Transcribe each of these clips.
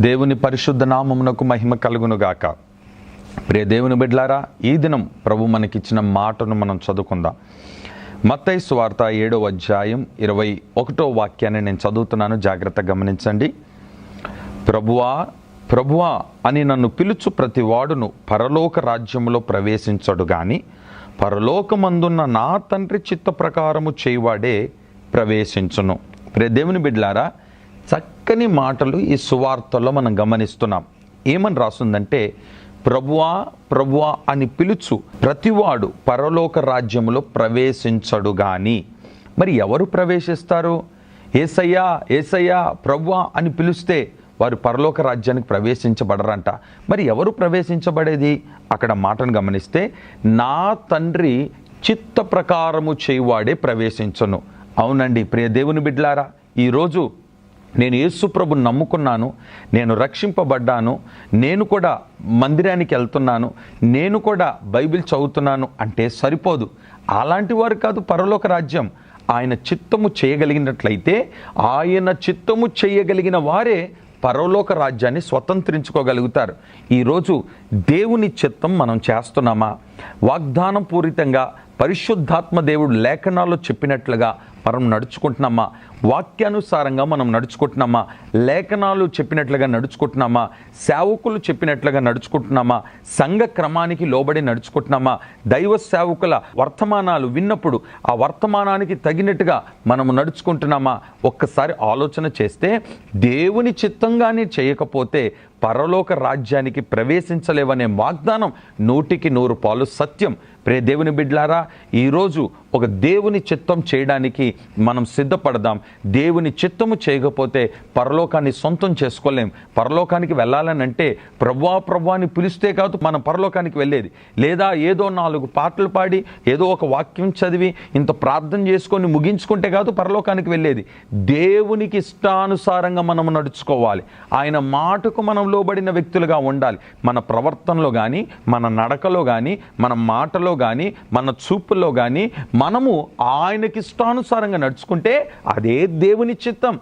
దేవుని పరిశుద్ధ నామమునకు మహిమ కలుగునుగాక. ప్రియ దేవుని బిడ్లారా ఈ దినం ప్రభు మనకిచ్చిన మాటను మనం చదువుకుందాం. మత్తై స్వార్త ఏడో అధ్యాయం ఇరవై ఒకటో వాక్యాన్ని నేను చదువుతున్నాను జాగ్రత్త గమనించండి. ప్రభువా ప్రభువా అని నన్ను పిలుచు ప్రతి వాడును పరలోక రాజ్యములో ప్రవేశించడు గాని పరలోకమందున్న నా తండ్రి చిత్త ప్రకారము చేయువాడే ప్రవేశించును. ప్రే దేవుని బిడ్లారా చక్కని మాటలు ఈ సువార్తలో మనం గమనిస్తున్నాం. ఏమని రాస్తుందంటే ప్రభువా ప్రభువా అని పిలుచు ప్రతివాడు పరలోక రాజ్యములో ప్రవేశించడు గాని. మరి ఎవరు ప్రవేశిస్తారు? ఏసయ్యా ఏసయ్యా ప్రభువా అని పిలిస్తే వారు పరలోక రాజ్యానికి ప్రవేశించబడరంట. మరి ఎవరు ప్రవేశించబడేది? అక్కడ మాటను గమనిస్తే నా తండ్రి చిత్త ప్రకారము చేయువాడే ప్రవేశించను. అవునండి ప్రియ దేవుని బిడ్లారా ఈరోజు నేను యేసుప్రభుని నమ్ముకున్నాను నేను రక్షింపబడ్డాను నేను కూడా మందిరానికి వెళ్తున్నాను నేను కూడా బైబిల్ చదువుతున్నాను అంటే సరిపోదు. అలాంటి వారు కాదు పరలోక రాజ్యం. ఆయన చిత్తము చేయగలిగినట్లయితే ఆయన చిత్తము చేయగలిగిన వారే పరలోక రాజ్యాన్ని స్వతంత్రించుకోగలుగుతారు. ఈరోజు దేవుని చిత్తం మనం చేస్తున్నామా? వాగ్దానం పూరితంగా పరిశుద్ధాత్మ దేవుడు లేఖనాల్లో చెప్పినట్లుగా మనం నడుచుకుంటున్నామా? వాక్యానుసారంగా మనం నడుచుకుంటున్నామా? లేఖనాలు చెప్పినట్లుగా నడుచుకుంటున్నామా? సేవకులు చెప్పినట్లుగా నడుచుకుంటున్నామా? సంఘ క్రమానికి లోబడి నడుచుకుంటున్నామా? దైవ సేవకుల వర్తమానాలు విన్నప్పుడు ఆ వర్తమానానికి తగినట్టుగా మనము నడుచుకుంటున్నామా? ఒక్కసారి ఆలోచన చేస్తే దేవుని చిత్తంగానే చేయకపోతే పరలోక రాజ్యానికి ప్రవేశించలేవనే వాగ్దానం నూటికి నూరు పాలు సత్యం. ప్రే దేవుని బిడ్లారా ఈరోజు ఒక దేవుని చిత్తం చేయడానికి మనం సిద్ధపడదాం. దేవుని చిత్తము చేయకపోతే పరలోకాన్ని సొంతం చేసుకోలేం. పరలోకానికి వెళ్ళాలని అంటే ప్రభా ప్రభాని పిలిస్తే కాదు మనం పరలోకానికి వెళ్ళేది. లేదా ఏదో నాలుగు పాటలు పాడి ఏదో ఒక వాక్యం చదివి ఇంత ప్రార్థన చేసుకొని ముగించుకుంటే కాదు పరలోకానికి వెళ్ళేది. దేవునికి ఇష్టానుసారంగా మనం నడుచుకోవాలి. ఆయన మాటకు మనం లోబడిన వ్యక్తులుగా ఉండాలి. మన ప్రవర్తనలో కానీ మన నడకలో కానీ మన మాటలో కానీ మన చూపుల్లో కానీ మనము ఆయనకి ఇష్టానుసారంగా నడుచుకుంటే అదే దేవుని చిత్తం.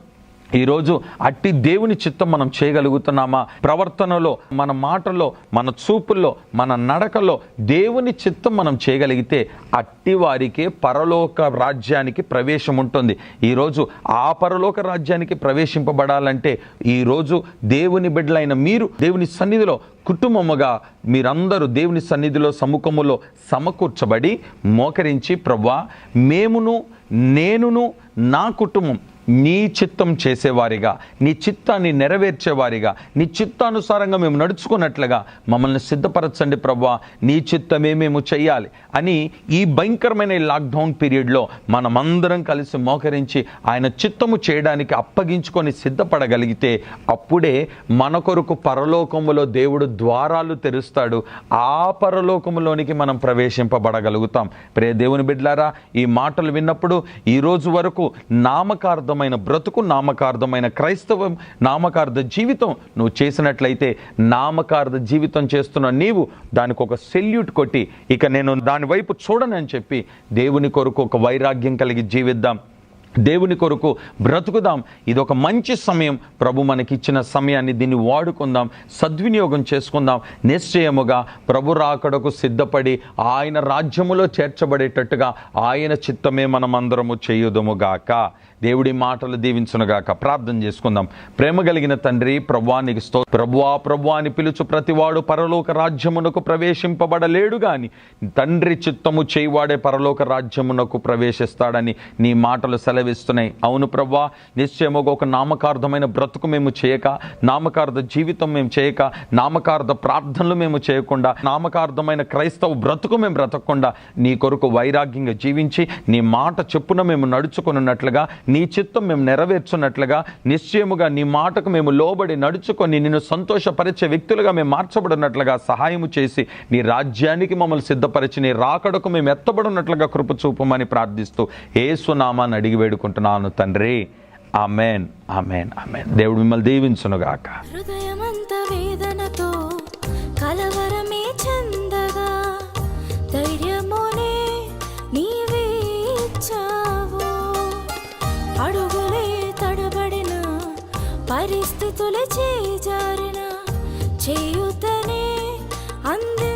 ఈరోజు అట్టి దేవుని చిత్తం మనం చేయగలుగుతున్నామా? ప్రవర్తనలో మన మాటల్లో మన చూపుల్లో మన నడకలో దేవుని చిత్తం మనం చేయగలిగితే అట్టి వారికే పరలోక రాజ్యానికి ప్రవేశం ఉంటుంది. ఈరోజు ఆ పరలోక రాజ్యానికి ప్రవేశింపబడాలంటే ఈరోజు దేవుని బిడ్డలైన మీరు దేవుని సన్నిధిలో కుటుంబముగా మీరందరూ దేవుని సన్నిధిలో సముఖములో సమకూర్చబడి మోకరించి ప్రవ్వా మేమును నేనును నా కుటుంబం నీ చిత్తం చేసేవారిగా నీ చిత్తాన్ని నెరవేర్చేవారిగా నీ చిత్తానుసారంగా మేము నడుచుకున్నట్లుగా మమ్మల్ని సిద్ధపరచండి ప్రభా నీ చిత్తమే మేము చెయ్యాలి అని ఈ భయంకరమైన లాక్డౌన్ పీరియడ్లో మనమందరం కలిసి మోకరించి ఆయన చిత్తము చేయడానికి అప్పగించుకొని సిద్ధపడగలిగితే అప్పుడే మన కొరకు పరలోకములో దేవుడు ద్వారాలు తెరుస్తాడు. ఆ పరలోకములోనికి మనం ప్రవేశింపబడగలుగుతాం. ప్రే దేవుని బిడ్లారా ఈ మాటలు విన్నప్పుడు ఈరోజు వరకు నామకార్థం నామకార్థమైన బ్రతుకు నామకార్థమైన క్రైస్తవం నామకార్థ జీవితం. నువ్వు చేసినట్లయితే నామకార్థ జీవితం చేస్తున్న నీవు దానికి ఒక సెల్యూట్ కొట్టి ఇక నేను దాని వైపు చూడనని చెప్పి దేవుని కొరకు ఒక వైరాగ్యం కలిగి జీవిద్దాం. దేవుని కొరకు బ్రతుకుదాం. ఇది ఒక మంచి సమయం. ప్రభు మనకిచ్చిన సమయాన్ని దీన్ని వాడుకుందాం. సద్వినియోగం చేసుకుందాం. నిశ్చయముగా ప్రభు రాకడకు సిద్ధపడి ఆయన రాజ్యములో చేర్చబడేటట్టుగా ఆయన చిత్తమే మనమందరము చేయుదముగాక దేవుడి మాటలు దీవించునుగాక ప్రార్థన చేసుకుందాం. ప్రేమ కలిగిన తండ్రి ప్రభువానికి స్తో ప్రభువా ప్రభువాని పిలుచు ప్రతివాడు పరలోక రాజ్యమునకు ప్రవేశింపబడలేడు గాని తండ్రి చిత్తము చేయవాడే పరలోక రాజ్యమునకు ప్రవేశిస్తాడని నీ మాటలు సెలవిస్తున్నాయి అవును ప్రవ్వా నిశ్చయముగా ఒక నామకార్థమైన బ్రతుకు మేము చేయక నామకార్థ జీవితం మేము చేయక నామకార్థ ప్రార్థనలు మేము చేయకుండా నామకార్థమైన క్రైస్తవ బ్రతుకు మేము బ్రతకకుండా నీ కొరకు వైరాగ్యంగా జీవించి నీ మాట చెప్పున మేము నడుచుకున్నట్లుగా నీ చిత్తం మేము నెరవేర్చున్నట్లుగా నిశ్చయముగా నీ మాటకు మేము లోబడి నడుచుకొని నిన్ను సంతోషపరిచే వ్యక్తులుగా మేము మార్చబడినట్లుగా సహాయము చేసి నీ రాజ్యానికి మమ్మల్ని సిద్ధపరిచి నీ రాకడకు మేము ఎత్తబడినట్లుగా కృప చూపమని ప్రార్థిస్తూ ఏసునామాన్ని అడిగి వేడుకుంటున్నాను తండ్రి. Amen amen amen. దేవుడు మిమ్మల్ని దీవించునుగాక. హృదయమంత వేదనతో కలవరమే చందగా ధైర్యమునే నీవే ఇచ్చావు. అడుగులే తడబడిన పరిస్థితులు చేజారిన చేయుతనే అందించావు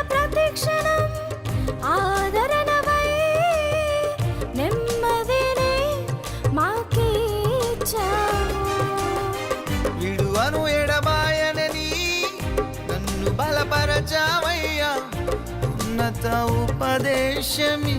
ఉన్నత ఉపదేశమిచ్చావయ్యా.